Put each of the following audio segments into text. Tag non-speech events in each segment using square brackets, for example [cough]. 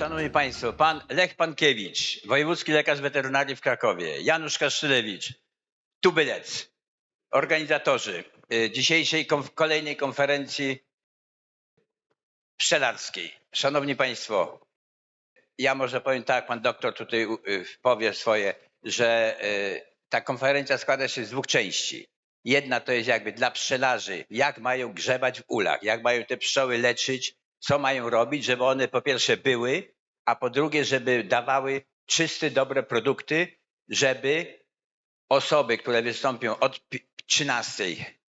Szanowni Państwo, pan Lech Pankiewicz, wojewódzki lekarz weterynarii w Krakowie, Janusz Kasztylewicz, Tubylec, organizatorzy y, dzisiejszej konf- kolejnej konferencji pszczelarskiej. Szanowni Państwo, ja może powiem tak, pan doktor tutaj y, powie swoje, że y, ta konferencja składa się z dwóch części. Jedna to jest jakby dla pszczelarzy, jak mają grzebać w ulach, jak mają te pszczoły leczyć, co mają robić, żeby one po pierwsze były, a po drugie, żeby dawały czyste, dobre produkty, żeby osoby, które wystąpią od pi- 13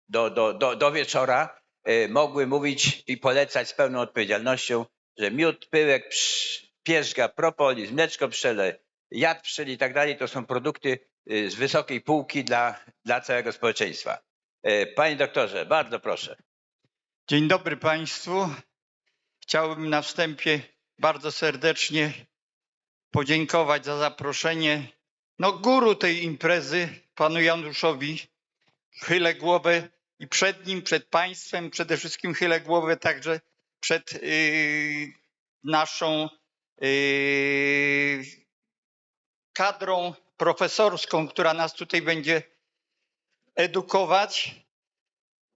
do, do, do, do wieczora, y, mogły mówić i polecać z pełną odpowiedzialnością, że miód, pyłek, pierzga, propolis, mleczko pszczele, jad pszczeli i tak dalej, to są produkty y, z wysokiej półki dla, dla całego społeczeństwa. Y, Panie doktorze, bardzo proszę. Dzień dobry Państwu. Chciałbym na wstępie bardzo serdecznie podziękować za zaproszenie no, guru tej imprezy, panu Januszowi. Chylę głowę i przed nim, przed Państwem, przede wszystkim chylę głowę także przed yy, naszą yy, kadrą profesorską, która nas tutaj będzie edukować.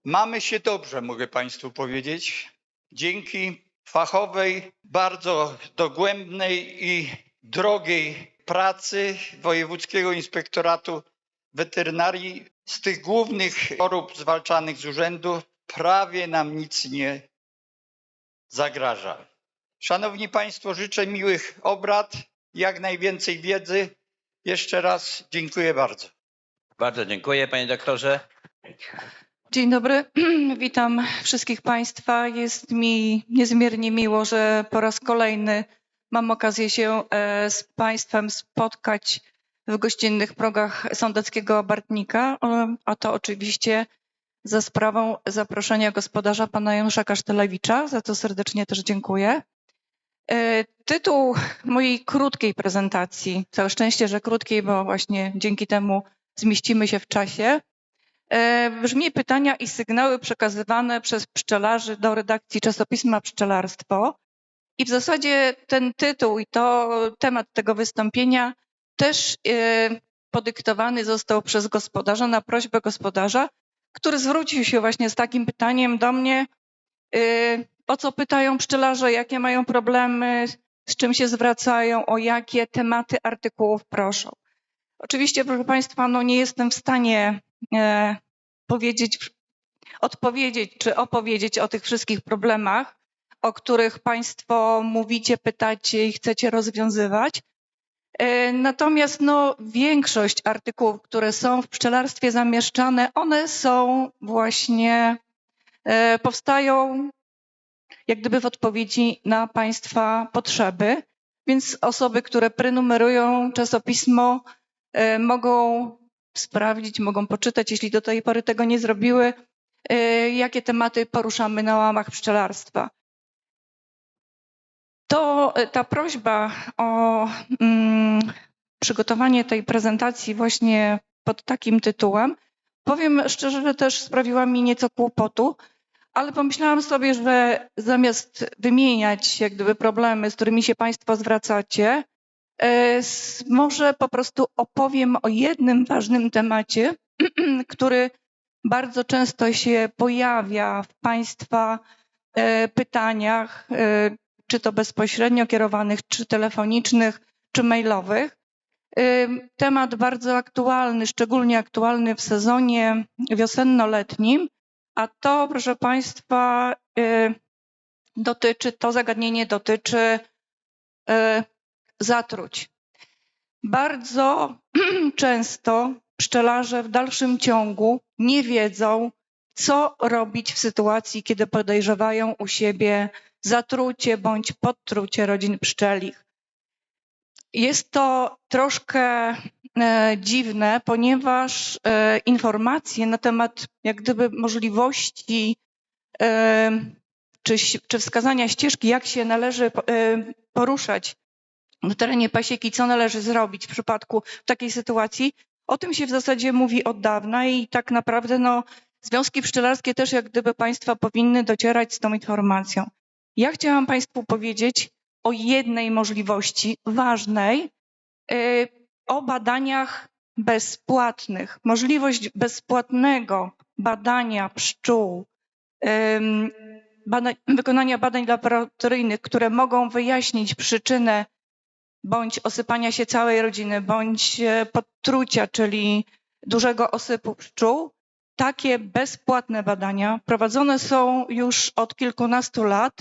Mamy się dobrze, mogę Państwu powiedzieć. Dzięki fachowej, bardzo dogłębnej i drogiej pracy Wojewódzkiego Inspektoratu Weterynarii z tych głównych chorób zwalczanych z urzędu prawie nam nic nie zagraża. Szanowni Państwo, życzę miłych obrad, jak najwięcej wiedzy. Jeszcze raz dziękuję bardzo. Bardzo dziękuję, panie doktorze. Dzień dobry, [clears throat] witam wszystkich Państwa. Jest mi niezmiernie miło, że po raz kolejny mam okazję się e, z Państwem spotkać w gościnnych progach Sądeckiego Bartnika, a to oczywiście za sprawą zaproszenia gospodarza pana Janusza Kasztelewicza, za co serdecznie też dziękuję. E, Tytuł mojej krótkiej prezentacji, całe szczęście, że krótkiej, bo właśnie dzięki temu zmieścimy się w czasie, brzmi pytania i sygnały przekazywane przez pszczelarzy do redakcji czasopisma Pszczelarstwo. I w zasadzie ten tytuł i to temat tego wystąpienia też e, podyktowany został przez gospodarza na prośbę gospodarza, który zwrócił się właśnie z takim pytaniem do mnie, e, o co pytają pszczelarze, jakie mają problemy, z czym się zwracają, o jakie tematy artykułów proszą. Oczywiście, proszę Państwa, no nie jestem w stanie e, powiedzieć, odpowiedzieć czy opowiedzieć o tych wszystkich problemach, o których Państwo mówicie, pytacie i chcecie rozwiązywać. E, Natomiast no, większość artykułów, które są w pszczelarstwie zamieszczane, one są właśnie, e, powstają jak gdyby w odpowiedzi na Państwa potrzeby. Więc osoby, które prenumerują czasopismo, e, mogą sprawdzić, mogą poczytać, jeśli do tej pory tego nie zrobiły, e, jakie tematy poruszamy na łamach pszczelarstwa. To e, ta prośba o mm, przygotowanie tej prezentacji właśnie pod takim tytułem, powiem szczerze, że też sprawiła mi nieco kłopotu, ale pomyślałam sobie, że zamiast wymieniać jak gdyby problemy, z którymi się Państwo zwracacie, może po prostu opowiem o jednym ważnym temacie, [clears throat] który bardzo często się pojawia w Państwa e, pytaniach, e, czy to bezpośrednio kierowanych, czy telefonicznych, czy mailowych. E, Temat bardzo aktualny, szczególnie aktualny w sezonie wiosenno-letnim, a to, proszę Państwa, e, dotyczy, to zagadnienie dotyczy e, zatruć. Bardzo [clears throat] często pszczelarze w dalszym ciągu nie wiedzą, co robić w sytuacji, kiedy podejrzewają u siebie zatrucie bądź podtrucie rodzin pszczelich. Jest to troszkę e, dziwne, ponieważ e, informacje na temat jak gdyby możliwości e, czy, czy wskazania ścieżki, jak się należy po- poruszać na terenie pasieki, co należy zrobić w przypadku takiej sytuacji, o tym się w zasadzie mówi od dawna i tak naprawdę no, związki pszczelarskie też jak gdyby państwa powinny docierać z tą informacją. Ja chciałam Państwu powiedzieć o jednej możliwości ważnej, y, o badaniach bezpłatnych. Możliwość bezpłatnego badania pszczół, ym, badań, wykonania badań laboratoryjnych, które mogą wyjaśnić przyczynę bądź osypania się całej rodziny, bądź e, podtrucia, czyli dużego osypu pszczół. Takie bezpłatne badania prowadzone są już od kilkunastu lat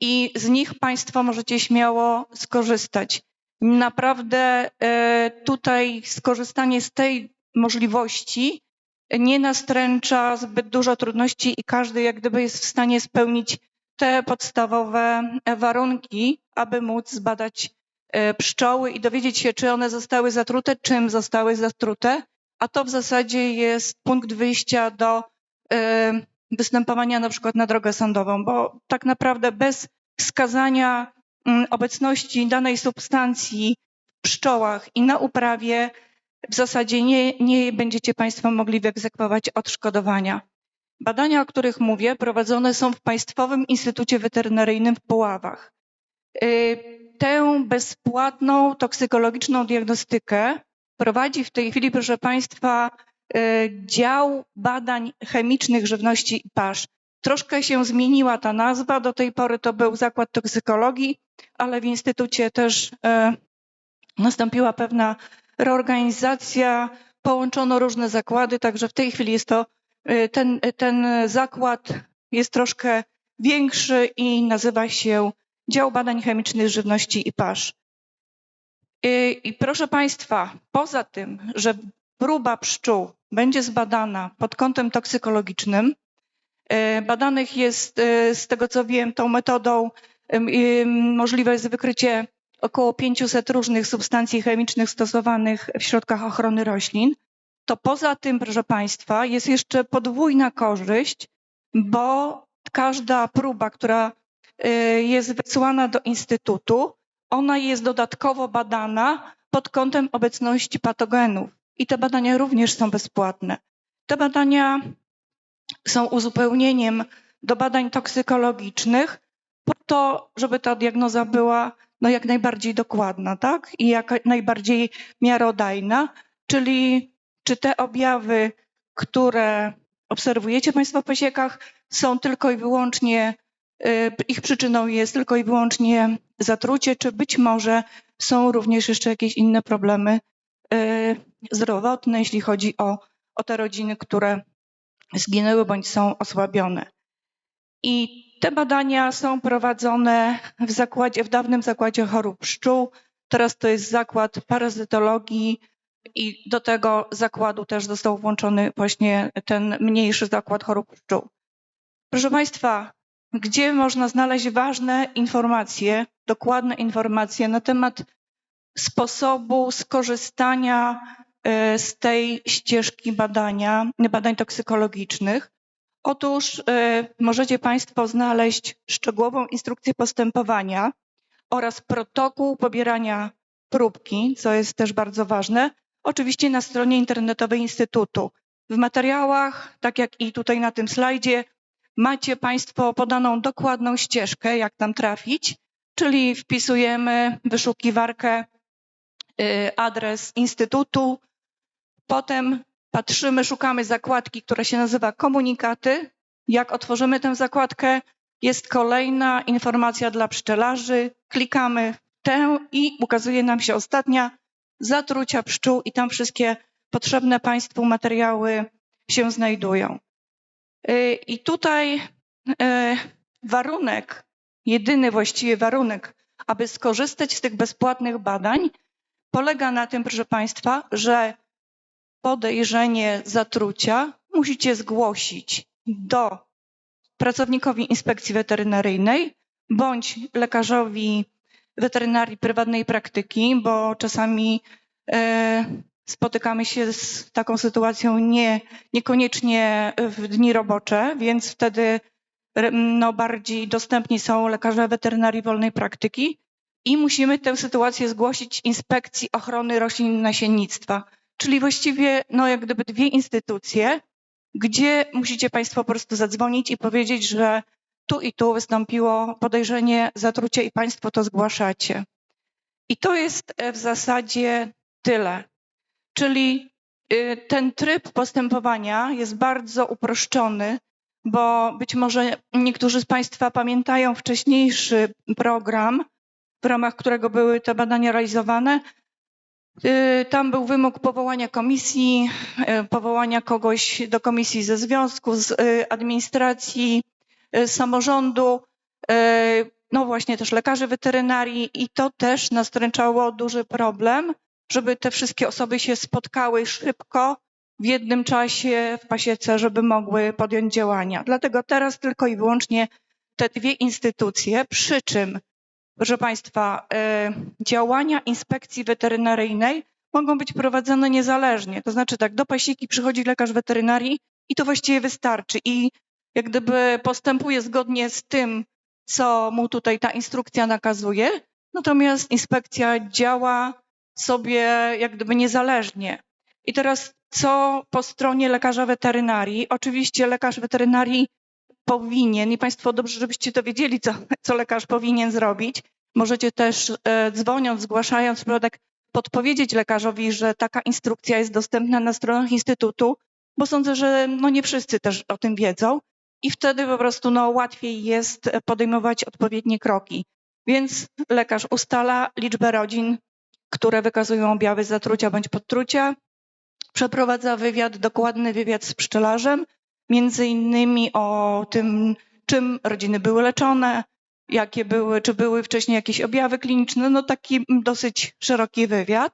i z nich Państwo możecie śmiało skorzystać. Naprawdę e, tutaj skorzystanie z tej możliwości nie nastręcza zbyt dużo trudności i każdy jak gdyby jest w stanie spełnić te podstawowe warunki, aby móc zbadać pszczoły i dowiedzieć się, czy one zostały zatrute, czym zostały zatrute, a to w zasadzie jest punkt wyjścia do e, występowania na przykład na drogę sądową, bo tak naprawdę bez wskazania mm, obecności danej substancji w pszczołach i na uprawie w zasadzie nie, nie będziecie Państwo mogli wyegzekwować odszkodowania. Badania, o których mówię, prowadzone są w Państwowym Instytucie Weterynaryjnym w Puławach. Tę bezpłatną toksykologiczną diagnostykę prowadzi w tej chwili, proszę Państwa, y, dział badań chemicznych żywności i pasz. Troszkę się zmieniła ta nazwa. Do tej pory to był zakład toksykologii, ale w Instytucie też y, nastąpiła pewna reorganizacja, połączono różne zakłady, także w tej chwili jest to y, ten, ten zakład jest troszkę większy i nazywa się Dział Badań Chemicznych Żywności i Pasz. Y, I proszę Państwa, poza tym, że próba pszczół będzie zbadana pod kątem toksykologicznym, y, badanych jest, z tego co wiem, tą metodą możliwe jest wykrycie około 500 różnych substancji chemicznych stosowanych w środkach ochrony roślin, to poza tym, proszę Państwa, jest jeszcze podwójna korzyść, bo każda próba, która jest wysłana do Instytutu, ona jest dodatkowo badana pod kątem obecności patogenów. I te badania również są bezpłatne. Te badania są uzupełnieniem do badań toksykologicznych, po to, żeby ta diagnoza była no jak najbardziej dokładna, tak? I jak najbardziej miarodajna, czyli czy te objawy, które obserwujecie Państwo w posiekach, są tylko i wyłącznie, y, ich przyczyną jest tylko i wyłącznie zatrucie, czy być może są również jeszcze jakieś inne problemy y, zdrowotne, jeśli chodzi o, o te rodziny, które zginęły bądź są osłabione. I te badania są prowadzone w zakładzie, w dawnym zakładzie chorób pszczół. Teraz to jest zakład parazytologii i do tego zakładu też został włączony właśnie ten mniejszy zakład chorób pszczół. Proszę Państwa, gdzie można znaleźć ważne informacje, dokładne informacje na temat sposobu skorzystania e, z tej ścieżki badania, badań toksykologicznych? Otóż y, możecie Państwo znaleźć szczegółową instrukcję postępowania oraz protokół pobierania próbki, co jest też bardzo ważne, oczywiście na stronie internetowej Instytutu. W materiałach, tak jak i tutaj na tym slajdzie, macie Państwo podaną dokładną ścieżkę, jak tam trafić, czyli wpisujemy wyszukiwarkę y, adres Instytutu, potem patrzymy, szukamy zakładki, która się nazywa komunikaty. Jak otworzymy tę zakładkę, jest kolejna informacja dla pszczelarzy. Klikamy tę i ukazuje nam się ostatnia zatrucia pszczół i tam wszystkie potrzebne Państwu materiały się znajdują. Y, I tutaj y, warunek, jedyny właściwie warunek, aby skorzystać z tych bezpłatnych badań, polega na tym, proszę Państwa, że podejrzenie zatrucia musicie zgłosić do pracownikowi inspekcji weterynaryjnej bądź lekarzowi weterynarii prywatnej praktyki, bo czasami e, spotykamy się z taką sytuacją nie, niekoniecznie w dni robocze, więc wtedy no, bardziej dostępni są lekarze weterynarii wolnej praktyki i musimy tę sytuację zgłosić inspekcji ochrony roślin i nasiennictwa czyli właściwie no, jak gdyby dwie instytucje, gdzie musicie Państwo po prostu zadzwonić i powiedzieć, że tu i tu wystąpiło podejrzenie zatrucia i Państwo to zgłaszacie. I to jest e, w zasadzie tyle. Czyli y, ten tryb postępowania jest bardzo uproszczony, bo być może niektórzy z Państwa pamiętają wcześniejszy program, w ramach którego były te badania realizowane. Y, Tam był wymóg powołania komisji, y, powołania kogoś do komisji ze związku, z administracji, y, samorządu, no właśnie też lekarzy weterynarii i to też nastręczało duży problem, żeby te wszystkie osoby się spotkały szybko w jednym czasie w pasiece, żeby mogły podjąć działania. Dlatego teraz tylko i wyłącznie te dwie instytucje, przy czym, proszę Państwa, e, działania inspekcji weterynaryjnej mogą być prowadzone niezależnie. To znaczy tak, do pasieki przychodzi lekarz weterynarii i to właściwie wystarczy i jak gdyby postępuje zgodnie z tym, co mu tutaj ta instrukcja nakazuje, natomiast inspekcja działa sobie jak gdyby niezależnie. I teraz co po stronie lekarza weterynarii? Oczywiście lekarz weterynarii powinien, i Państwo dobrze, żebyście to wiedzieli, co, co lekarz powinien zrobić. Możecie też e, dzwoniąc, zgłaszając przypadek, podpowiedzieć lekarzowi, że taka instrukcja jest dostępna na stronach Instytutu, bo sądzę, że no nie wszyscy też o tym wiedzą i wtedy po prostu no, łatwiej jest podejmować odpowiednie kroki. Więc lekarz ustala liczbę rodzin, które wykazują objawy zatrucia bądź podtrucia, przeprowadza wywiad, dokładny wywiad z pszczelarzem, między innymi o tym, czym rodziny były leczone, jakie były, czy były wcześniej jakieś objawy kliniczne, no taki dosyć szeroki wywiad.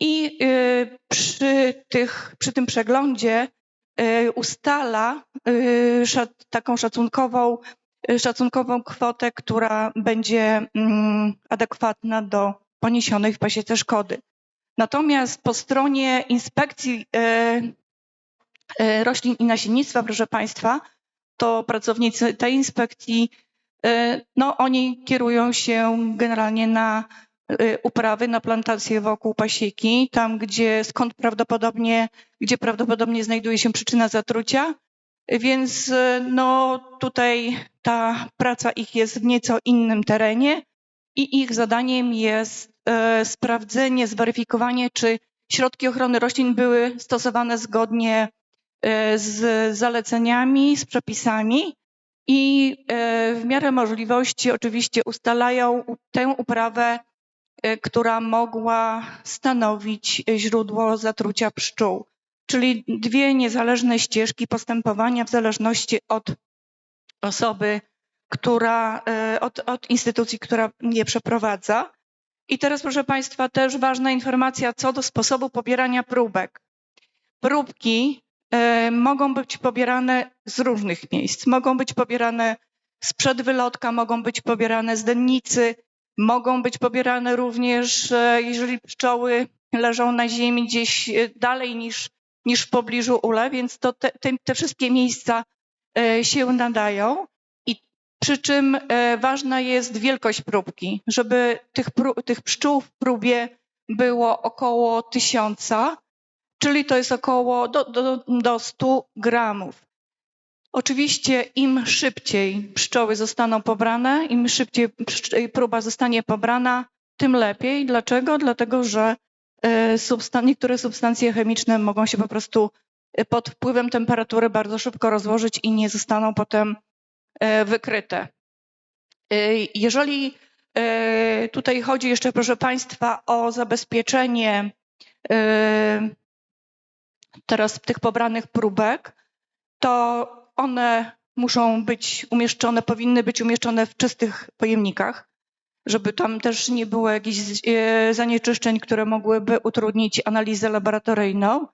I y, przy, tych, przy tym przeglądzie y, ustala y, taką szacunkową, szacunkową kwotę, która będzie mm, adekwatna do poniesionej w pasiece szkody. Natomiast po stronie inspekcji e, e, roślin i nasiennictwa, proszę Państwa, to pracownicy tej inspekcji, e, no oni kierują się generalnie na uprawy, na plantacje wokół pasieki, tam gdzie, skąd prawdopodobnie, gdzie prawdopodobnie znajduje się przyczyna zatrucia. Więc no tutaj ta praca ich jest w nieco innym terenie i ich zadaniem jest e, sprawdzenie, zweryfikowanie, czy środki ochrony roślin były stosowane zgodnie e, z zaleceniami, z przepisami i e, w miarę możliwości oczywiście ustalają tę uprawę, która mogła stanowić źródło zatrucia pszczół. Czyli dwie niezależne ścieżki postępowania w zależności od osoby, która, e, od, od instytucji, która je przeprowadza. I teraz, proszę Państwa, też ważna informacja co do sposobu pobierania próbek. Próbki e, mogą być pobierane z różnych miejsc. Mogą być pobierane sprzed wylotka, mogą być pobierane z dennicy, mogą być pobierane również, e, jeżeli pszczoły leżą na ziemi gdzieś dalej niż, niż w pobliżu ule, więc to te, te, te wszystkie miejsca się nadają. Przy czym e, ważna jest wielkość próbki, żeby tych, tych pszczół w próbie było około tysiąca, czyli to jest około do, do, do 100 gramów. Oczywiście im szybciej pszczoły zostaną pobrane, im szybciej pszcz- próba zostanie pobrana, tym lepiej. Dlaczego? Dlatego, że e, substan- niektóre substancje chemiczne mogą się po prostu e, pod wpływem temperatury bardzo szybko rozłożyć i nie zostaną potem e, wykryte. E, Jeżeli e, tutaj chodzi jeszcze, proszę Państwa, o zabezpieczenie e, teraz tych pobranych próbek, to one muszą być umieszczone, powinny być umieszczone w czystych pojemnikach, żeby tam też nie było jakichś e, zanieczyszczeń, które mogłyby utrudnić analizę laboratoryjną.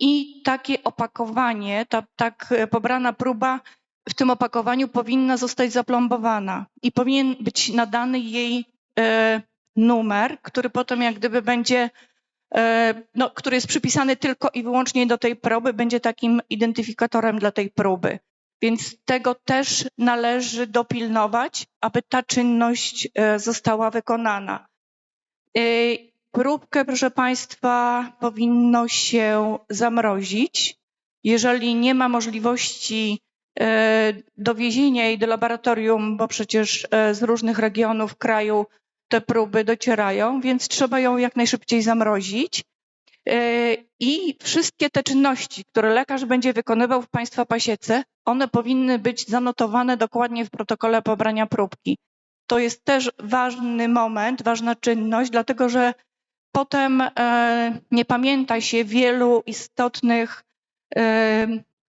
I takie opakowanie, ta tak e, pobrana próba w tym opakowaniu powinna zostać zaplombowana i powinien być nadany jej e, numer, który potem jak gdyby będzie e, no, który jest przypisany tylko i wyłącznie do tej próby, będzie takim identyfikatorem dla tej próby. Więc tego też należy dopilnować, aby ta czynność e, została wykonana. Próbkę, proszę Państwa, powinno się zamrozić. Jeżeli nie ma możliwości e, dowiezienia jej do laboratorium, bo przecież e, z różnych regionów kraju te próby docierają, więc trzeba ją jak najszybciej zamrozić. E, I wszystkie te czynności, które lekarz będzie wykonywał w Państwa pasiece, one powinny być zanotowane dokładnie w protokole pobrania próbki. To jest też ważny moment, ważna czynność, dlatego że potem nie pamięta się wielu istotnych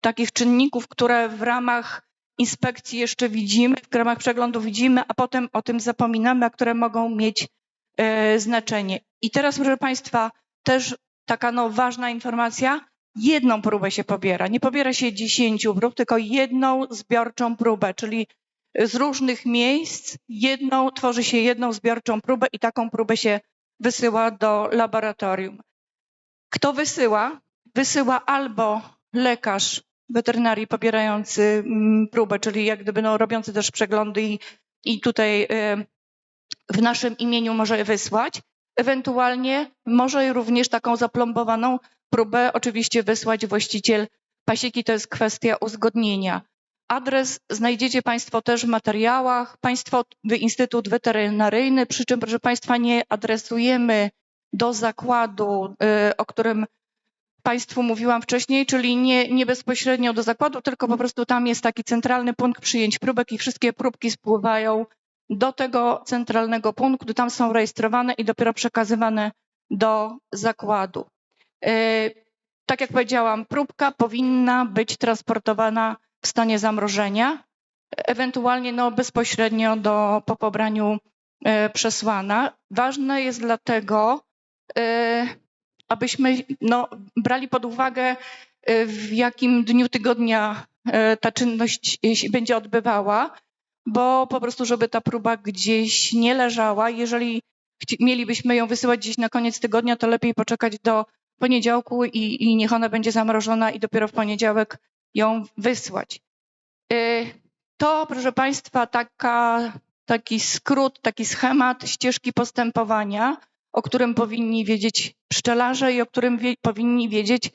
takich czynników, które w ramach inspekcji jeszcze widzimy, w ramach przeglądu widzimy, a potem o tym zapominamy, a które mogą mieć e, znaczenie. I teraz, proszę Państwa, też taka no, ważna informacja. Jedną próbę się pobiera. Nie pobiera się dziesięciu prób, tylko jedną zbiorczą próbę, czyli z różnych miejsc jedną, tworzy się jedną zbiorczą próbę i taką próbę się wysyła do laboratorium. Kto wysyła? Wysyła albo lekarz weterynarii pobierający mm, próbę, czyli jak gdyby no, robiący też przeglądy i, i tutaj y, w naszym imieniu może wysłać. Ewentualnie może również taką zaplombowaną próbę oczywiście wysłać właściciel pasieki. To jest kwestia uzgodnienia. Adres znajdziecie Państwo też w materiałach. Państwo Instytut Weterynaryjny, przy czym, proszę Państwa, nie adresujemy do zakładu, y, o którym Państwu mówiłam wcześniej, czyli nie, nie bezpośrednio do zakładu, tylko po prostu tam jest taki centralny punkt przyjęć próbek i wszystkie próbki spływają do tego centralnego punktu, tam są rejestrowane i dopiero przekazywane do zakładu. Y, Tak jak powiedziałam, próbka powinna być transportowana w stanie zamrożenia, ewentualnie no, bezpośrednio do, po pobraniu e, przesłana. Ważne jest dlatego, e, abyśmy no, brali pod uwagę, e, w jakim dniu tygodnia e, ta czynność się będzie odbywała, bo po prostu, żeby ta próba gdzieś nie leżała. Jeżeli mielibyśmy ją wysyłać gdzieś na koniec tygodnia, to lepiej poczekać do poniedziałku i, i niech ona będzie zamrożona i dopiero w poniedziałek ją wysłać. Y, To, proszę Państwa, taka, taki skrót, taki schemat ścieżki postępowania, o którym powinni wiedzieć pszczelarze i o którym wie, powinni wiedzieć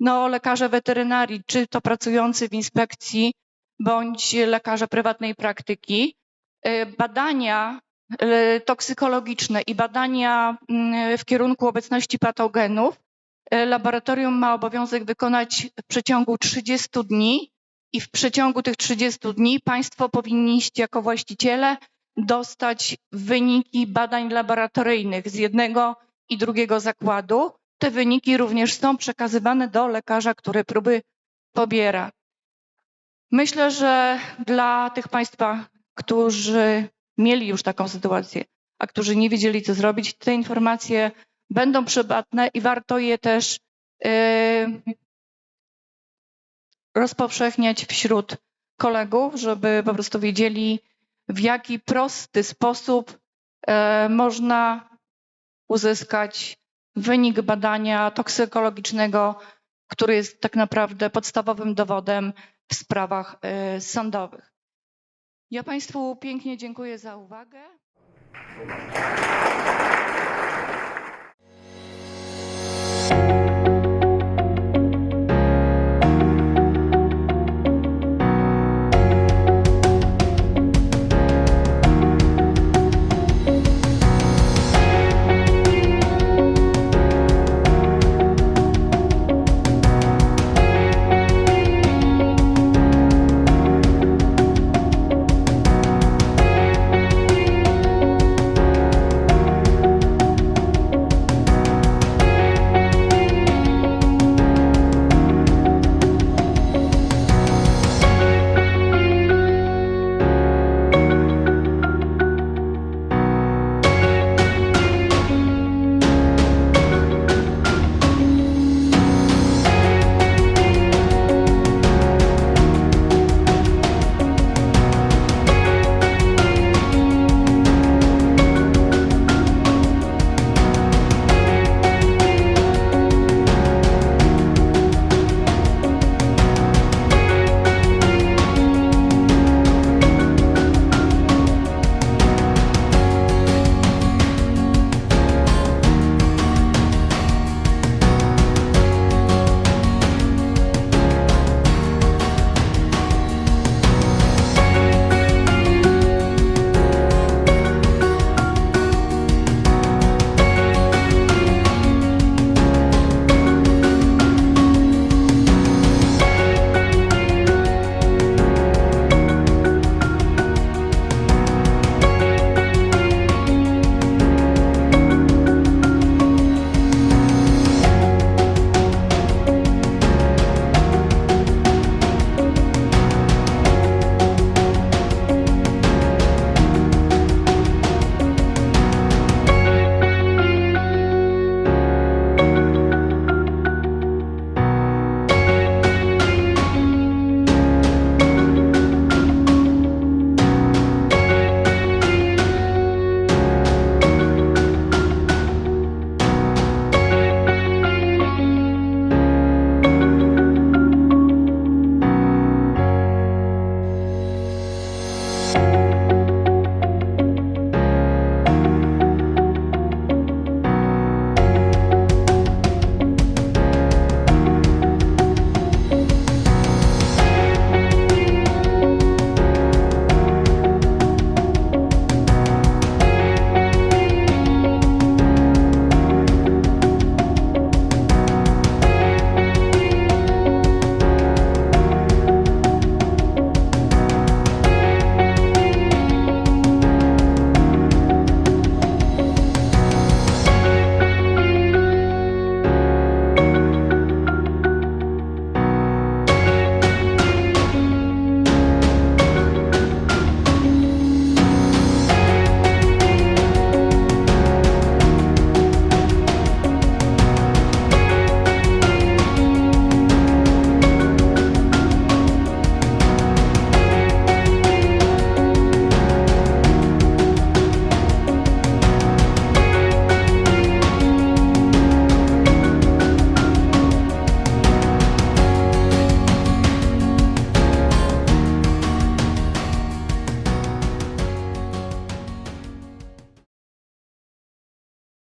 no, lekarze weterynarii, czy to pracujący w inspekcji, bądź lekarze prywatnej praktyki. Y, Badania y, toksykologiczne i badania mm, w kierunku obecności patogenów y, laboratorium ma obowiązek wykonać w przeciągu 30 dni i w przeciągu tych 30 dni Państwo powinniście jako właściciele dostać wyniki badań laboratoryjnych z jednego i drugiego zakładu. Te wyniki również są przekazywane do lekarza, który próby pobiera. Myślę, że dla tych Państwa, którzy mieli już taką sytuację, a którzy nie wiedzieli, co zrobić, te informacje będą przydatne i warto je też yy, rozpowszechniać wśród kolegów, żeby po prostu wiedzieli, w jaki prosty sposób e, można uzyskać wynik badania toksykologicznego, który jest tak naprawdę podstawowym dowodem w sprawach e, sądowych. Ja Państwu pięknie dziękuję za uwagę.